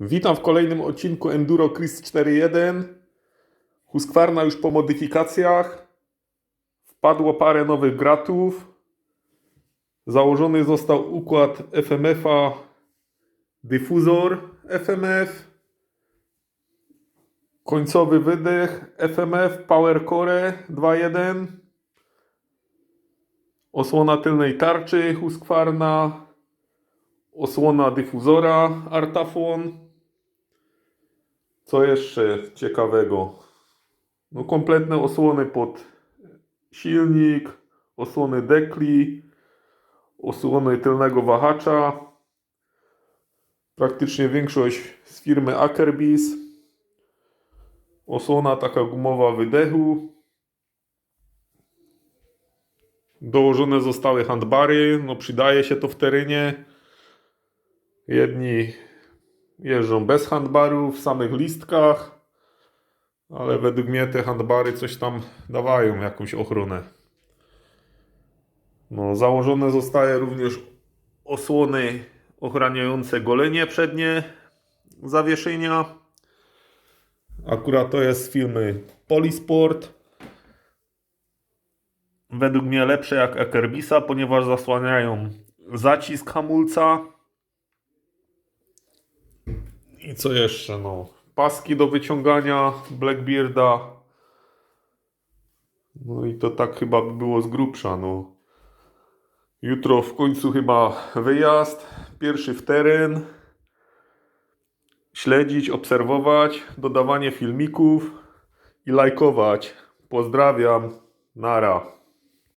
Witam w kolejnym odcinku Enduro Chris 4.1. Husqvarna już po modyfikacjach. Wpadło parę nowych gratów. Założony został układ FMF-a dyfuzor FMF. Końcowy wydech FMF Power Core 2.1. Osłona tylnej tarczy Husqvarna. Osłona dyfuzora Artafon. Co jeszcze ciekawego? No kompletne osłony pod silnik, osłony dekli, osłony tylnego wahacza. Praktycznie większość z firmy Akerbis. Osłona taka gumowa wydechu. Dołożone zostały handbary. No przydaje się to w terenie. Jedni jeżdżą bez handbarów, w samych listkach, ale według mnie te handbary coś tam dawają, jakąś ochronę. No, założone zostaje również osłony ochraniające golenie przednie zawieszenia. Akurat to jest z firmy Polisport. Według mnie lepsze jak Akerbisa, ponieważ zasłaniają zacisk hamulca. I co jeszcze? No, paski do wyciągania Blackbearda. No i to tak chyba by było z grubsza. No. Jutro w końcu chyba wyjazd. Pierwszy w teren. Śledzić, obserwować, dodawanie filmików i lajkować. Pozdrawiam. Nara.